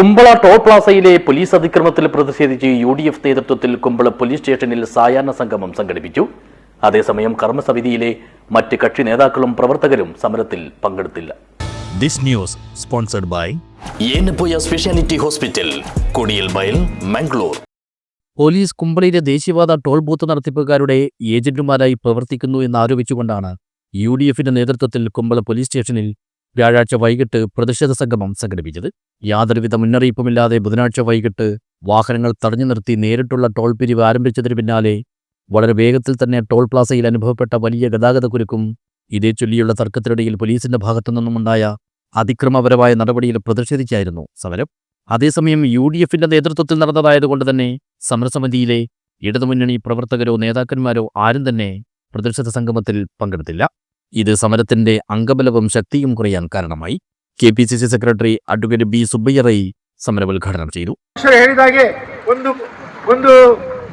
Kumbla toll പ്ലാസയിലെ police അതിക്രമത്തിൽ പ്രതിഷേധിച്ച് യു ഡി എഫ് നേതൃത്വത്തിൽ കുമ്പള പോലീസ് സ്റ്റേഷനിൽ സായാഹ്ന സംഗമം സംഘടിപ്പിച്ചു. അതേസമയം കർമ്മസമിതിയിലെ മറ്റ് കക്ഷി നേതാക്കളും പ്രവർത്തകരും സമരത്തിൽ പങ്കെടുത്തില്ല. This news sponsored by Yenepoya speciality hospital Kodiyal Bail Mangalore. Police കുമ്പളയിലെ ദേശീയവാദ ടോൾ ബൂത്ത് നടത്തിപ്പുകാരുടെ ഏജന്റുമാരായി പ്രവർത്തിക്കുന്നു എന്നാരോപിച്ചുകൊണ്ടാണ് യു ഡി എഫിന്റെ നേതൃത്വത്തിൽ കുമ്പള പോലീസ് സ്റ്റേഷനിൽ വ്യാഴാഴ്ച വൈകിട്ട് പ്രതിഷേധ സംഗമം സംഘടിപ്പിച്ചത്. യാതൊരുവിധ മുന്നറിയിപ്പുമില്ലാതെ ബുധനാഴ്ച വൈകിട്ട് വാഹനങ്ങൾ തടഞ്ഞു നിർത്തി നേരിട്ടുള്ള ടോൾ പിരിവ് ആരംഭിച്ചതിന് പിന്നാലെ വളരെ വേഗത്തിൽ തന്നെ ടോൾ പ്ലാസയിൽ അനുഭവപ്പെട്ട വലിയ ഗതാഗത കുരുക്കും ഇതേ ചൊല്ലിയുള്ള തർക്കത്തിനിടയിൽ പോലീസിന്റെ ഭാഗത്തു നിന്നുമുണ്ടായ അതിക്രമപരമായ നടപടിയിൽ പ്രതിഷേധിച്ചായിരുന്നു സമരം. അതേസമയം യു ഡി എഫിന്റെ നേതൃത്വത്തിൽ നടന്നതായതുകൊണ്ട് തന്നെ സമരസമിതിയിലെ ഇടതുമുന്നണി പ്രവർത്തകരോ നേതാക്കന്മാരോ ആരും തന്നെ പ്രതിഷേധ സംഗമത്തിൽ പങ്കെടുത്തില്ല. ഇത് സമരത്തിന്റെ അംഗബലവും ശക്തിയും കുറയാൻ കാരണമായി K P C C secretary advocate B സുബ്ബയ്യറൈ സമരം ഉദ്ഘാടനം ചെയ്തു ಅಕ್ಷರ ಹೇಳಿದಾಗೆ ಒಂದು ಒಂದು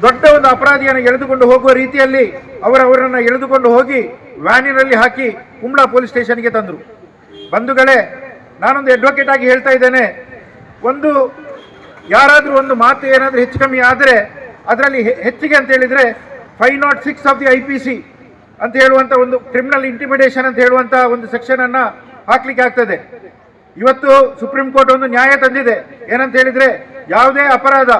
ದೊಡ್ಡ ಒಂದು ಅಪರಾಧಿಯನ್ನು ಎಳೆದುಕೊಂಡು ಹೋಗುವ ರೀತಿಯಲ್ಲಿ ಅವರವರನ್ನು ಎಳೆದುಕೊಂಡು ಹೋಗಿ ವ್ಯಾನಿನಲ್ಲಿ ಹಾಕಿ ಕುಂಬ್ಳಾ ಪೊಲೀಸ್ ಸ್ಟೇಷನ್ಗೆ ತಂದರು ಬಂಧುಗಳೇ ನಾನೊಂದು ಅಡ್ವೊಕೇಟ್ ಆಗಿ ಹೇಳ್ತಾ ಇದ್ದೇನೆ ಒಂದು ಯಾರಾದರೂ ಒಂದು ಮಾತು ಏನಾದರೂ ಹೆಚ್ಚು ಕಮ್ಮಿ ಆದರೆ ಅದರಲ್ಲಿ ಹೆಚ್ಚಿಗೆ ಅಂತ ಹೇಳಿದರೆ five nought six of the I P C ಅಂತ ಹೇಳುವಂಥ ಒಂದು ಕ್ರಿಮಿನಲ್ ಇಂಟಿಮಿಡೇಷನ್ ಅಂತ ಹೇಳುವಂಥ ಒಂದು ಸೆಕ್ಷನನ್ನು ಹಾಕ್ಲಿಕ್ಕೆ ಆಗ್ತದೆ ಇವತ್ತು ಸುಪ್ರೀಂ ಕೋರ್ಟ್ ಒಂದು ನ್ಯಾಯ ತಂದಿದೆ ಏನಂತ ಹೇಳಿದ್ರೆ ಯಾವುದೇ ಅಪರಾಧ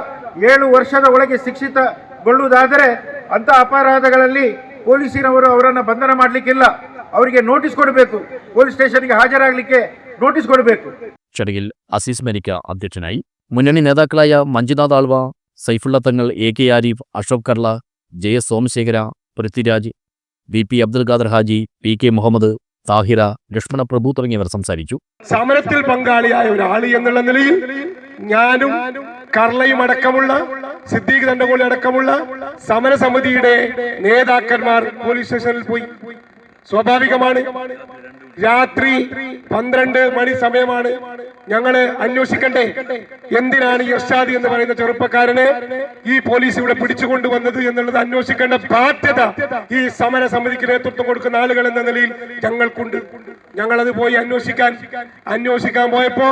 ಏಳು ವರ್ಷದ ಒಳಗೆ ಶಿಕ್ಷಿತಗೊಳ್ಳುವುದಾದರೆ ಅಂತ ಅಪರಾಧಗಳಲ್ಲಿ ಪೊಲೀಸಿನವರು ಅವರನ್ನು ಬಂಧನ ಮಾಡಲಿಕ್ಕಿಲ್ಲ ಅವರಿಗೆ ನೋಟಿಸ್ ಕೊಡಬೇಕು ಪೊಲೀಸ್ ಸ್ಟೇಷನ್ಗೆ ಹಾಜರಾಗಲಿಕ್ಕೆ ನೋಟಿಸ್ ಕೊಡಬೇಕು ചടങ്ങിൽ അസീസ് മെനിക്ക അധ്യക്ഷനായി മുന്നണി നേതാക്കളായ Manjunath Alva Saifulla Thangal A K Arif Ashok Karla J S Somashekara Prithviraj V P Abdul Khader Haji P K Muhammad Thahira Lakshmana Prabhu തുടങ്ങിയവർ സംസാരിച്ചു. സമരത്തിൽ പങ്കാളിയായ ഒരാൾ എന്നുള്ള നിലയിൽ ഞാനും കർളയും അടക്കമുള്ള സിദ്ദീഖ് തണ്ടകോളി അടക്കമുള്ള സമരസമിതിയുടെ നേതാക്കന്മാർ പോലീസ് സ്റ്റേഷനിൽ പോയി. സ്വാഭാവികമാണ് രാത്രി പന്ത്രണ്ട് മണി സമയമാണ് ഞങ്ങൾ അന്വേഷിക്കണ്ടേ? എന്തിനാണ് ഈ എന്ന് പറയുന്ന ചെറുപ്പക്കാരനെ ഈ പോലീസ് ഇവിടെ പിടിച്ചുകൊണ്ടുവന്നത് എന്നുള്ളത് അന്വേഷിക്കേണ്ട ബാധ്യത ഈ സമര സമിതിക്ക് നേതൃത്വം കൊടുക്കുന്ന ആളുകൾ എന്ന നിലയിൽ ഞങ്ങൾക്കുണ്ട്. ഞങ്ങളത് പോയി അന്വേഷിക്കാൻ. അന്വേഷിക്കാൻ പോയപ്പോ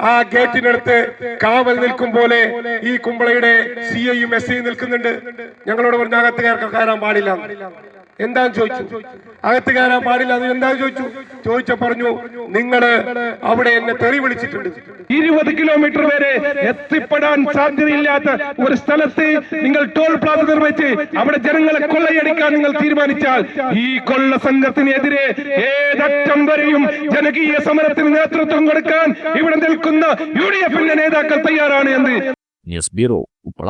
ആ ഗേറ്റിനടുത്ത് കാവൽ നിൽക്കും പോലെ ഈ കുമ്പളയുടെ സി ഐയും എസ് ഐയും നിൽക്കുന്നുണ്ട്. ഞങ്ങളോട് പറഞ്ഞ അകത്ത് കയറാൻ- കയറാൻ പാടില്ല. എന്താന്ന് ചോദിച്ചു? അകത്ത് കയറാൻ പാടില്ല അത് എന്താ ചോദിച്ചു? ചോദിച്ച പറഞ്ഞു നിങ്ങൾ അവിടെ എന്നെ തെറി വിളിച്ചിട്ടുണ്ട്. ഇരുപത് കിലോമീറ്റർ വരെ എത്തിപ്പെടാൻ സാധ്യതയില്ലാത്ത ഒരു സ്ഥലത്ത് നിങ്ങൾ ടോൾ പ്ലാസ നിർമ്മിച്ച് അവിടെ ജനങ്ങളെ കൊള്ളയടിക്കാൻ നിങ്ങൾ തീരുമാനിച്ചാൽ ഈ കൊള്ള സംഘത്തിനെതിരെ ഏതറ്റം വരെയും ജനകീയ സമരത്തിന് നേതൃത്വം കൊടുക്കാൻ ഇവിടെ നിൽക്കുന്ന യു ഡി എഫിന്റെ നേതാക്കൾ തയ്യാറാണ് എന്ന്. News bureau Uppala.